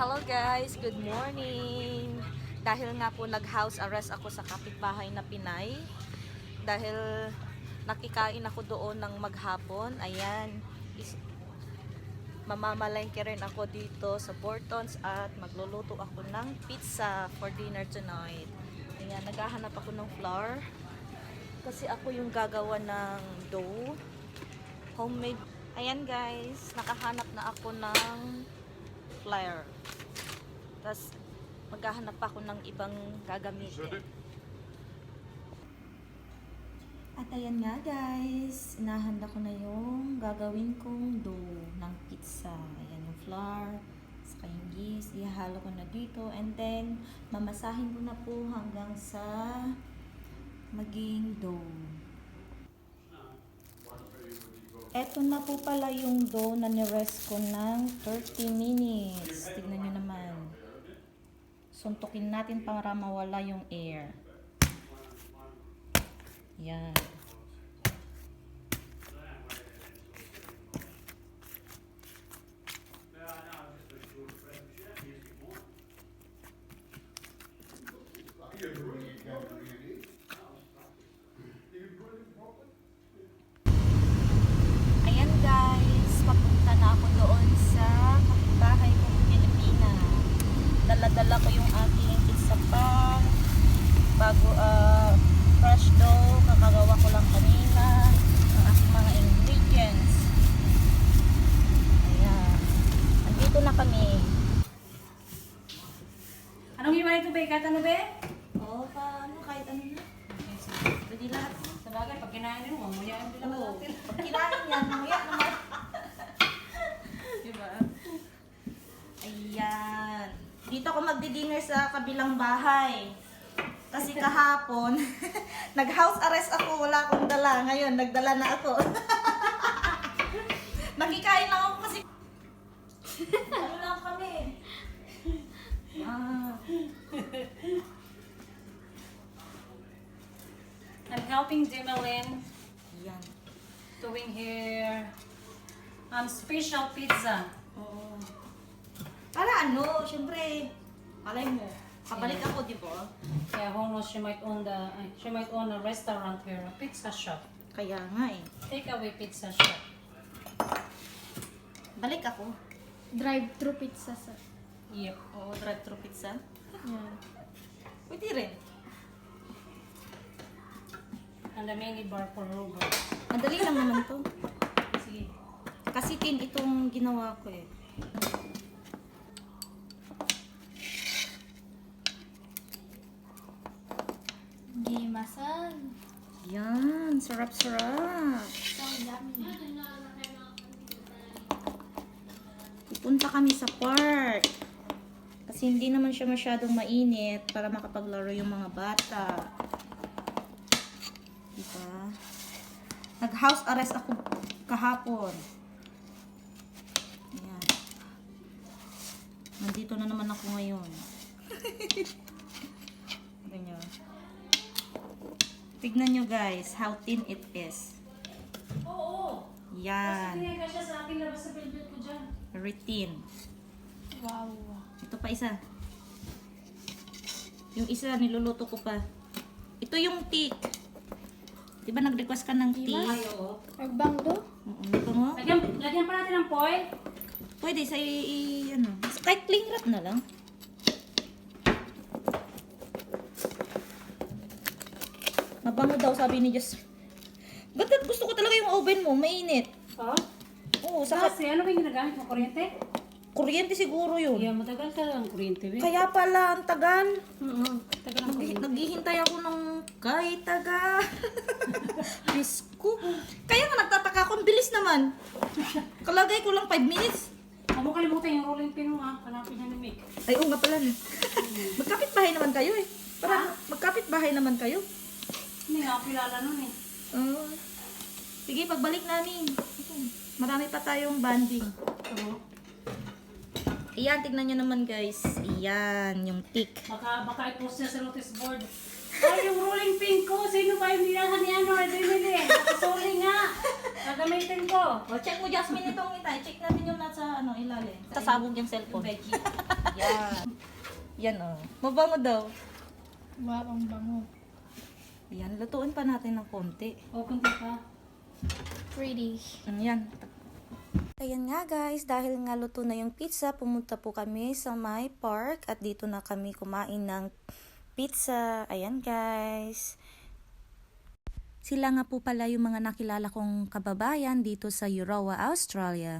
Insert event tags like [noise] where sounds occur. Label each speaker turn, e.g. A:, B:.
A: Hello guys, good morning. Dahil nga po nag-house arrest ako sa kapitbahay na Pinay. Dahil nakikain ako doon ng maghapon. Ayan, is, mamamalengke rin ako dito sa Bortons at magluluto ako ng pizza for dinner tonight. Ayan, naghahanap ako ng flour. Kasi ako yung gagawa ng dough. Homemade. Ayan guys, nakahanap na ako ng flour. Tapos, maghahanap pa ako ng ibang gagamitin. At ayan nga guys, inahanda ko na yung gagawin kong dough ng pizza. Ayan yung flour, saka yung yeast, ihalo ko na dito. And then, mamasahin ko na po hanggang sa maging dough. Eto na po pala yung dough na nirest ko ng 30 minutes. Tignan nyo naman. Suntukin natin para mawala yung air. Yan. Ayan guys, papunta na ako doon sa kapitbahay kong Pilipina. Dala-dala ko yung aking pizza pan, bago ah, fresh kakagawa ko lang kanina, ang aking mga ingredients. Ayan. Andito na kami.
B: Anong hiwalay ito, be? Kahit ano, be?
A: Oo, paano kahit ano na. Pwede lahat.
B: Sa bagay, pag kinain ang bilang
A: Oo.
B: natin.
A: Pag kinain yan, mamaya naman. [laughs]
B: Diba?
A: Ayan. Dito ako magdi-dinner sa kabilang bahay. Kasi kahapon, [laughs] nag-house arrest ako, wala akong dala. Ngayon, nagdala na ako. [laughs] Nakikain lang ako kasi... ano lang kami? Ah,
B: I'm helping Demelin
A: yan.
B: doing her um, special pizza.
A: Oo. Para ano, syempre, alay mo, kabalik ako, di ba?
B: Kaya who knows, she might own the, ay, she might own a restaurant here, a pizza shop.
A: Kaya nga eh.
B: Takeaway pizza shop.
A: Balik ako.
C: Drive-thru pizza sa...
B: Yep.
A: Oo, drive-thru pizza.
C: Yan.
A: Pwede rin.
B: And a mini bar for Robert.
A: Madali lang naman to. [laughs]
B: Sige.
A: Kasi tin itong ginawa ko eh. Yan, sarap-sarap. Pupunta kami sa park. Kasi hindi naman siya masyadong mainit para makapaglaro yung mga bata. Diba? Nag-house arrest ako kahapon. Ayan. Nandito na naman ako ngayon. [laughs] Tignan nyo guys, how thin it is.
B: Oo!
A: Yan.
B: Kasi ka siya sa akin labas sa velvet ko dyan.
A: Very thin.
C: Wow.
A: Ito pa isa. Yung isa, niluluto ko pa. Ito yung teak. Di ba nag-request ka ng
C: Diba?
A: teak?
B: Ay, oo.
C: Magbangdo?
A: Oo, ito mo.
B: Lagyan, lagyan pa natin ng foil.
A: Pwede sa i, i- ano. Kahit cling wrap na lang. Mabango daw, sabi ni Diyos. Ba't gusto ko talaga yung oven mo, mainit.
B: Oh?
A: Oo, sa
B: Kasi ano ba yung ginagamit mo? Kuryente?
A: kuryente siguro yun.
B: Yeah, matagal ka lang kuryente, be.
A: Kaya pala, ang tagal.
B: Oo. Tagal ang kuryente.
A: naghihintay ako ng kay taga. [laughs] Diyos ko. Kaya nga nagtataka ako, ang bilis naman. Kalagay ko lang 5 minutes.
B: Huwag mo kalimutan yung rolling pin mo ha. Hanapin niya ni Mick.
A: Ay, oo nga pala. no. Magkapit bahay naman kayo eh. Para magkapit bahay naman kayo.
B: Hindi nga ako kilala nun eh.
A: Oo. sige, pagbalik namin. Marami pa tayong banding.
B: Oo.
A: Iyan, tignan nyo naman guys. Iyan, yung tick.
B: Baka, baka i-post niya sa notice board. Ay, yung rolling pin ko. Sino ba yung nilahan ni ano? Adrenaline. Sorry nga. Gagamitin ko.
A: O, check mo Jasmine itong itay. Check natin yung nasa ano, ilalim. Sasabog yung cellphone.
B: Veggie. [laughs]
A: Yan. Yan oh. Mabango daw.
C: Wow, ang bango.
A: Yan, lutuin pa natin ng konti.
B: O, kunti pa.
C: Pretty.
A: Mm, Yan. Ayan nga guys, dahil nga luto na yung pizza, pumunta po kami sa my park at dito na kami kumain ng pizza. Ayan guys. Sila nga po pala yung mga nakilala kong kababayan dito sa Euroa, Australia.